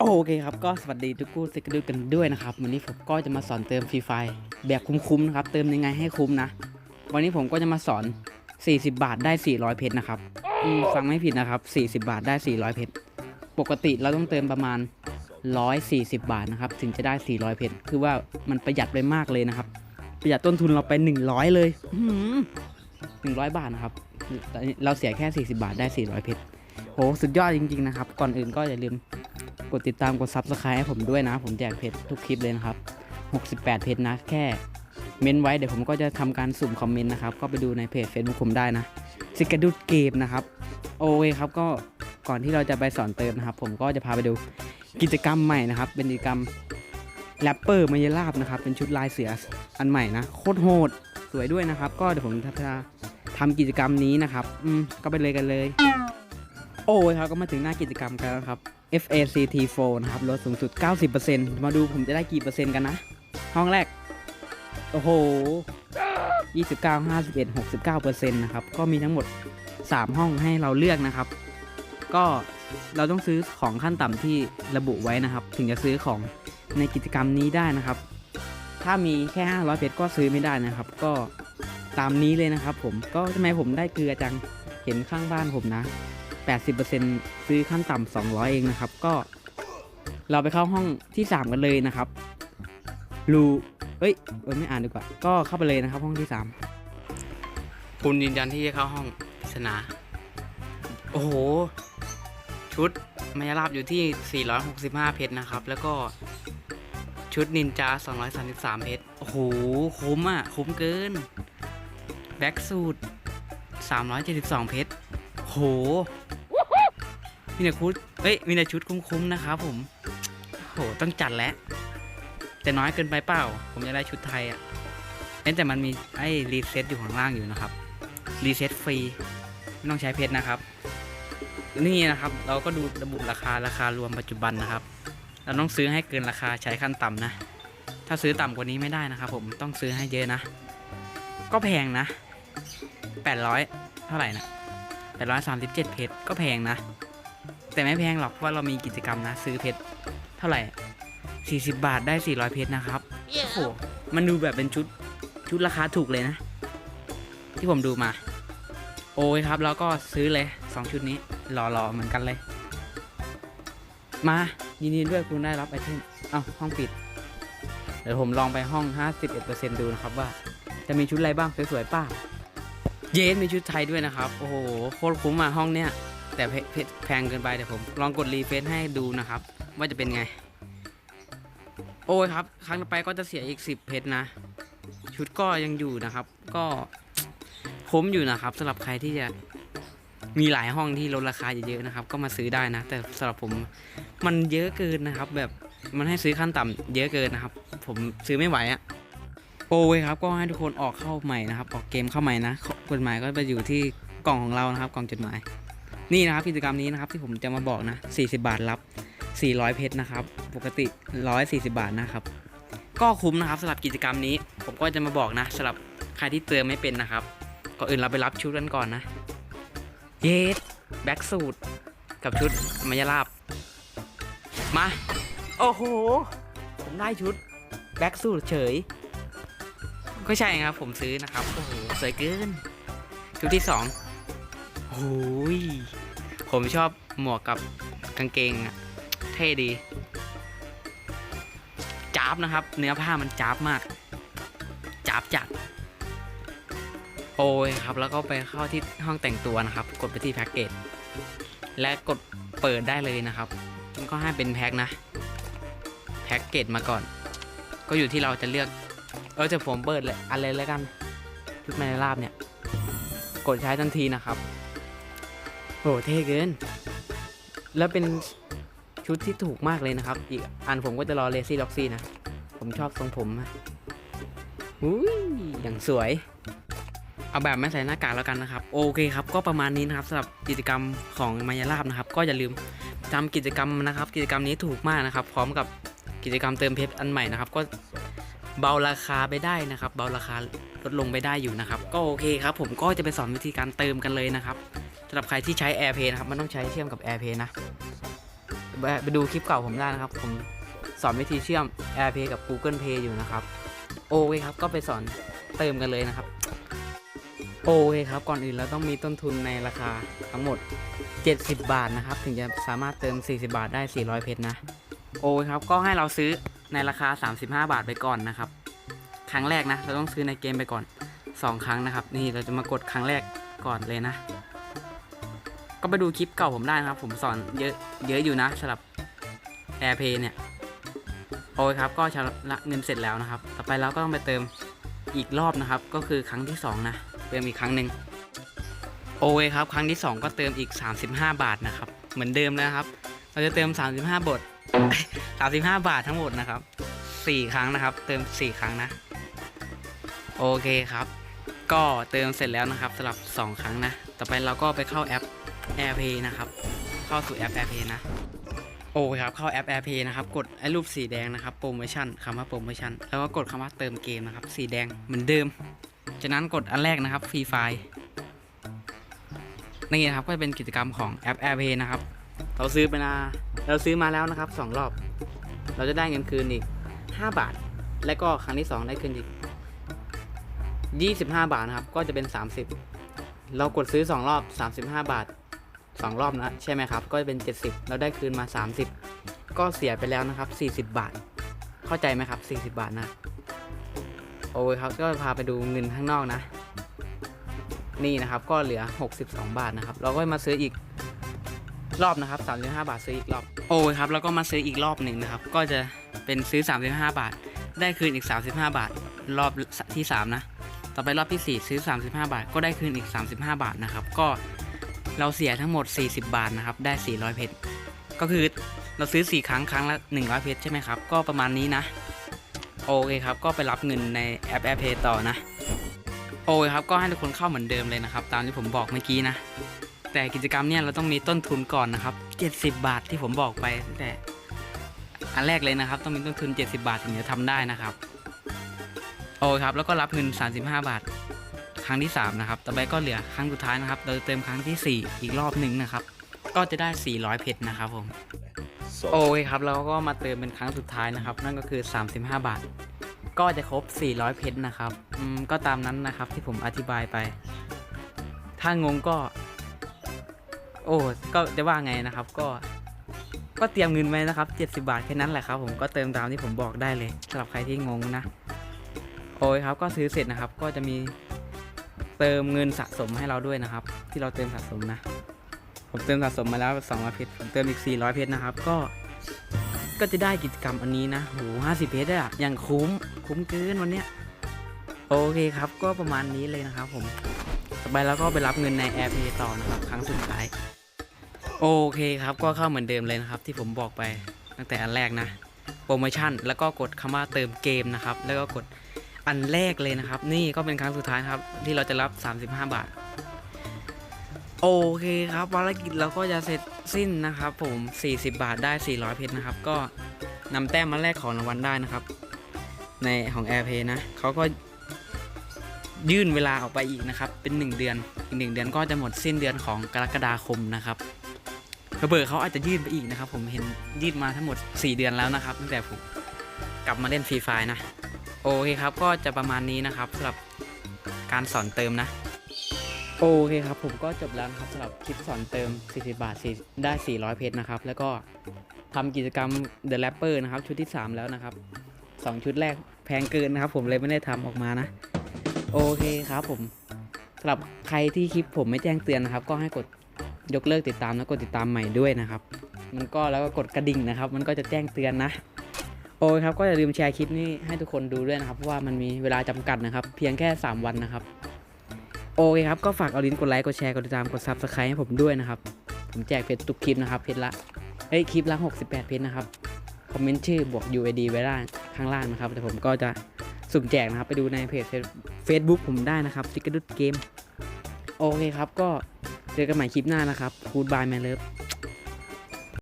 โอเคครับก็สวัสดีทุกคู่สิกดูกันด้วยนะครับ วันนี้ผมก็จะมาสอนเติมฟรีไฟแบบคุ้มๆนะครับ เติมยังไงให้คุ้มนะ วันนี้ผมก็จะมาสอน 40 บาทได้ 400 เพชรนะครับฟังไม่ผิดนะครับ 40 บาทได้ 400 เพชรปกติเราต้องเติมประมาณ 140 บาทนะครับ ถึงจะได้ 400 เพชรคือว่ามันประหยัดไปมากเลยนะครับ ประหยัดต้นทุนเราไป 100 เลย100 บาทนะครับเราเสียแค่ 40 บาทได้ 400 เพชร โหสุดยอดจริง ๆ นะครับ ก่อนอื่นก็อย่าลืมกดติดตามกด Subscribe ให้ผมด้วยนะ ผมแจกเพจทุกคลิปเลยนะครับ 68 เพจนะ แค่เม้นไว้เดี๋ยวผมก็จะทำการสุ่มคอมเมนต์นะครับ ก็ไปดูในเพจ Facebook ผมได้นะสิกระดุดเกมนะครับ โอเคครับก็ก่อนที่เราจะไปสอนเติมนะครับ ผมก็จะพาไปดูกิจกรรมใหม่นะครับ เป็นกิจกรรมแรปเปอร์มายาลาบนะครับ เป็นชุดลายเสืออันใหม่นะโคตรโหดสวยด้วยนะครับ ก็เดี๋ยวผมจะทำกิจกรรมนี้นะครับ อืมก็ไปเลยกันเลย โอ้ยครับก็มาถึงหน้ากิจกรรมกันแล้วครับ FACT4 นะครับลดสูงสุด 90%มาดูผมจะได้กี่เปอร์เซ็นต์กันนะ ห้องแรก โอ้โห 29 51 69%นะครับ ก็มีทั้งหมด 3 ห้องให้เราเลือกนะครับ ก็เราต้องซื้อของขั้นต่ำที่ระบุไว้นะครับ ถึงจะซื้อของในกิจกรรมนี้ได้นะครับ ถ้ามีแค่ 500 เพชรก็ซื้อไม่ได้นะครับ ก็ตามนี้เลยนะครับ ผมก็ทำไมผมได้เกลือจังเห็นข้างบ้านผมนะ 80%ซื้อขั้นต่ำ200 เองนะครับ ก็ เราไปเข้าห้องที่ 3 กันเลยนะครับรูเอ้ยเออไม่อ่านดีกว่า ก็เข้าไปเลยนะครับ ห้องที่ 3 คุณยืนยันที่จะเข้าห้องปริศนา โอ้โห ชุดมายาลาบอยู่ที่ 465 เพชรนะครับ แล้วก็ชุดนินจา 233 เพชร โอ้โห คุ้มอะ คุ้มเกิน แบ็กสูตร372 เพชร โห มีแต่ชุดเอ้ย มีแต่ชุดคุ้มๆนะครับผม โห ต้องจัดแล้ว แต่น้อยเกินไปเปล่า ผมจะได้ชุดไทยอะ่ะเอ้แต่มันมีไอ้รีเซ็ตอยู่ข้างล่างอยู่นะครับ รีเซ็ตฟรี ไม่ต้องใช้เพชรนะครับ นี่นะครับ เราก็ดูระบุราคาราคารวมปัจจุบันนะครับ เราต้องซื้อให้เกินราคาใช้ขั้นต่ำนะ ถ้าซื้อต่ำกว่านี้ไม่ได้นะครับ ผม ต้องซื้อให้เยอะนะ ก็แพงนะ800เท่าไหร่นะ837เพชรก็แพงนะ แต่ไม่แพงหรอกเพราะว่าเรามีกิจกรรมนะ ซื้อเพชรเท่าไหร่ 40 บาทได้ 400 เพชรนะครับ โอ้โห มันดูแบบเป็นชุดชุดราคาถูกเลยนะ ที่ผมดูมา โอ้ยครับ แล้วก็ซื้อเลย 2 ชุดนี้รอรอเหมือนกันเลย มายินดีด้วยคุณได้รับไอเทมเอ้าห้องปิด เดี๋ยวผมลองไปห้อง 51%ดูนะครับว่า จะมีชุดอะไรบ้างสวยๆป้า เยสมีชุดไทยด้วยนะครับ โอ้โหโคตรคุ้มอะห้องเนี้ย แต่แพงเกินไปเดี๋ยวผมลองกดรีเฟซให้ดูนะครับ ว่าจะเป็นไง โอ้ยครับ ครั้งต่อไปก็จะเสียอีก 10 เพชรนะ ชุดก็ยังอยู่นะครับ ก็คุ้มอยู่นะครับสำหรับใครที่จะมีหลายห้องที่ลดราคาเยอะๆนะครับ ก็มาซื้อได้นะ แต่สำหรับผมมันเยอะเกินนะครับ แบบมันให้ซื้อขั้นต่ำเยอะเกินนะครับ ผมซื้อไม่ไหวอะโอ้ยครับ ก็ให้ทุกคนออกเข้าใหม่นะครับ ออกเกมเข้าใหม่นะกฎหมายก็ไปอยู่ที่กล่องของเรานะครับ กล่องจดหมาย นี่นะครับกิจกรรมนี้นะครับที่ผมจะมาบอกนะ 40 บาทรับ 400 เพชรนะครับ ปกติ 140 บาทนะครับ ก็คุ้มนะครับสำหรับกิจกรรมนี้ ผมก็จะมาบอกนะสำหรับใครที่เติมไม่เป็นนะครับก็อนอื่นเราไปรับชุดกันก่อนนะ เยสแบ็กสูตรกับชุดมายาลาบ มา โอ้โห ผมได้ชุดแบ็กสูตรเฉย ก็ใช่ครับผมซื้อนะครับ โอ้โหสวยเกิน ชุดที่ 2 หูยผมชอบหมวกกับกางเกงอะเท่ดีจับนะครับ เนื้อผ้ามันจับมากจับจัดโอ้ยครับ แล้วก็ไปเข้าที่ห้องแต่งตัวนะครับ กดไปที่แพ็กเกจและกดเปิดได้เลยนะครับมันก็ให้เป็นแพ็กนะแพ็กเกจมาก่อน ก็อยู่ที่เราจะเลือก เออจะผมเปิดเลยอะไรแล้วกันชุดแมนลาบเนี่ย กดใช้ทันทีนะครับ โหเท่เกิน แล้วเป็นชุดที่ถูกมากเลยนะครับ อีกอันผมก็จะรอเลซี่ล็อกซี่นะ ผมชอบทรงผมอะอุ้ยอย่างสวย เอาแบบไม่ใส่หน้ากากแล้วกันนะครับ โอเคครับ ก็ประมาณนี้นะครับสำหรับกิจกรรมของมายาลาบนะครับ ก็อย่าลืมทำกิจกรรมนะครับ กิจกรรมนี้ถูกมากนะครับ พร้อมกับกิจกรรมเติมเพชรอันใหม่นะครับ ก็เบาราคาไปได้นะครับ เบาราคาลดลงไปได้อยู่นะครับ ก็โอเคครับ ผมก็จะไปสอนวิธีการเติมกันเลยนะครับำหรับใครที่ใช้ AirPay นะครับ มันต้องใช้เชื่อมกับ AirPay นะไปไปดูคลิปเก่าผมได้นะครับ ผมสอนวิธีเชื่อม AirPlay กับ Google Play อยู่นะครับ โอเคครับ ก็ไปสอนเติมกันเลยนะครับ โอเคครับ ก่อนอื่นเราต้องมีต้นทุนในราคาทั้งหมด 70 บาทนะครับ ถึงจะสามารถเติม 40 บาทได้ 400 เพชรนะ โอเคครับ ก็ให้เราซื้อในราคา 35 บาทไปก่อนนะครับ ครั้งแรกนะ เราต้องซื้อในเกมไปก่อน 2 ครั้งนะครับ นี่เราจะมากดครั้งแรกก่อนเลยนะ ก็ไปดูคลิปเก่าผมได้นะครับ ผมสอนเยอะเยอะอยู่นะสำหรับ AirPlay เนี่ย โอเคครับ ก็ชำระเงินเสร็จแล้วนะครับ ต่อไปเราก็ต้องไปเติมอีกรอบนะครับ ก็คือครั้งที่สองนะ เติมอีกครั้งหนึ่งโอเคครับ ครั้งที่สองก็เติมอีก 35 บาทนะครับ เหมือนเดิมแล้วครับ เราจะเติม 35บท35 บาททั้งหมดนะครับ 4 ครั้งนะครับ เติม 4 ครั้งนะ โอเคครับ ก็เติมเสร็จแล้วนะครับสำหรับ 2 ครั้งนะ ต่อไปเราก็ไปเข้าแอป AirPlay นะครับ เข้าสู่แอป AirPlay นะ โอเคครับ เข้าแอป AirPlay นะครับ กดไอ้รูปสีแดงนะครับ โปรโมชั่นคำว่าโปรโมชั่น แล้วก็กดคำว่าเติมเกมนะครับ สีแดงเหมือนเดิม จากนั้นกดอันแรกนะครับฟรีไฟล์นี่นะครับ ก็จะเป็นกิจกรรมของแอป AirPlay นะครับ เราซื้อไปนะเราซื้อมาแล้วนะครับ 2 รอบ เราจะได้เงินคืนอีก 5 บาท และก็ครั้งที่ 2 ได้คืนอีก 25 บาทนะครับ ก็จะเป็น 30 เรากดซื้อ 2 รอบ 35 บาท 2 รอบนะใช่ไหมครับ ก็จะเป็น 70 เราได้คืนมา 30 ก็เสียไปแล้วนะครับ 40 บาท เข้าใจไหมครับ 40 บาทนะ โอ้ยครับ ก็พาไปดูเงินข้างนอกนะ นี่นะครับ ก็เหลือ 62 บาทนะครับ เราก็มาซื้ออีกรอบนะครับ 35 บาทซื้ออีกรอบ โอ้ยครับ แล้วก็มาซื้ออีกรอบหนึ่งนะครับ ก็จะเป็นซื้อ 35 บาท ได้คืนอีก 35 บาท รอบที่ 3 นะ ต่อไปรอบที่ 4 ซื้อ 35 บาท ก็ได้คืนอีก 35 บาทนะครับ ก็ เราเสียทั้งหมด 40 บาทนะครับ ได้ 400 เพชร ก็คือเราซื้อ 4 ครั้งครั้งละ 100 เพชรใช่ไหมครับ ก็ประมาณนี้นะ โอเคครับ ก็ไปรับเงินในแอป AirPlay ต่อนะ โอเคครับ ก็ให้ทุกคนเข้าเหมือนเดิมเลยนะครับ ตามที่ผมบอกเมื่อกี้นะ แต่กิจกรรมเนี่ยเราต้องมีต้นทุนก่อนนะครับ 70 บาทที่ผมบอกไปตั้งแต่อันแรกเลยนะครับ ต้องมีต้นทุน 70 บาทถึงจะทำได้นะครับ โอเคครับ แล้วก็รับเงิน 35 บาท ครั้งที่ 3 นะครับ ต่อไปก็เหลือครั้งสุดท้ายนะครับ เราจะเติมครั้งทีสี่ 4 อีกรอบหนึ่งนะครับ ก็จะได้ 400 เพชรนะครับผม โอเคครับ เราก็มาเติมเป็นครั้งสุดท้ายนะครับ นั่นก็คือ 35 บาท ก็จะครบ 400 เพชรนะครับ อืม ก็ตามนั้นนะครับที่ผมอธิบายไป ถ้างงก็ โอ้ ก็จะว่าไงนะครับ ก็ ก็เตรียมเงินไว้นะครับ 70 บาทแค่นั้นแหละครับ ผม ก็เติมตามที่ผมบอกได้เลยสำหรับใครที่งงนะ โอ้ยครับ ก็ซื้อเสร็จนะครับ ก็จะมี เติมเงินสะสมให้เราด้วยนะครับ ที่เราเติมสะสมนะ ผมเติมสะสมมาแล้ว200เพชรผมเติมอีก 400 เพชรนะครับ ก็ ก็จะได้กิจกรรมอันนี้นะโห50เพชรอะอย่างคุ้ม คุ้มเกินวันเนี้ย โอเคครับ ก็ประมาณนี้เลยนะครับผม ต่อไปแล้วก็ไปรับเงินใน AirPlay ต่อนะครับ ครั้งสุดท้าย โอเคครับ ก็เข้าเหมือนเดิมเลยนะครับ ที่ผมบอกไปตั้งแต่อันแรกนะ โปรโมชั่น แล้วก็กดคำว่าเติมเกมนะครับ แล้วก็กด อันแรกเลยนะครับ นี่ก็เป็นครั้งสุดท้ายครับ ที่เราจะรับ 35 บาท โอเคครับภารกิจเราก็จะเสร็จสิ้นนะครับ ผม 40 บาทได้ 400 เพชรนะครับ ก็นำแต้มมาแลกของรางวัลได้นะครับ ในของ AirPlay นะเขาก็ยื่นเวลาออกไปอีกนะครับ เป็น 1 เดือน อีก 1 เดือนก็จะหมดสิ้นเดือนของกรกฎาคมนะครับระเบอร์เขาอาจจะยื่นไปอีกนะครับ ผมเห็นยื่นมาทั้งหมด 4 เดือนแล้วนะครับ ตั้งแต่ผมกลับมาเล่นฟรีไฟนะ โอเคครับก็จะประมาณนี้นะครับสำหรับการสอนเติมนะ โอเคครับผมก็จบแล้วนะครับสำหรับคลิปสอนเติม 40 บาท4ได้ 400 เพชรนะครับ แล้วก็ทำกิจกรรม The Rapper นะครับ ชุดที่ 3 แล้วนะครับ 2 ชุดแรกแพงเกินนะครับ ผมเลยไม่ได้ทำออกมานะ โอเคครับผมสำหรับใครที่คลิปผมไม่แจ้งเตือนนะครับ ก็ให้กดยกเลิกติดตามแล้วกดติดตามใหม่ด้วยนะครับ มันก็แล้วก็กดกระดิ่งนะครับ มันก็จะแจ้งเตือนนะ โอ้ยครับก็อย่าลืมแชร์คลิปนี้ให้ทุกคนดูด้วยนะครับเพราะว่ามันมีเวลาจำกัดนะครับ เพียงแค่ 3 วันนะครับ โอเคครับก็ฝากเอาลิ้นกดไลค์กดแชร์กดติดตามกด subscribe ให้ผมด้วยนะครับ ผมแจกเพชรทุกคลิปนะครับเพชรละเฮ้ยคลิปละ68 เพชรนะครับคอมเมนต์ชื่อบวก UID ไว้ล่างข้างล่างนะครับแต่ผมก็จะสุ่มแจกนะครับ ไปดูในเพจ Facebook ผมได้นะครับติกระดุดเกมโอเคครับก็เจอกันใหม่คลิปหน้านะครับ Goodbye my love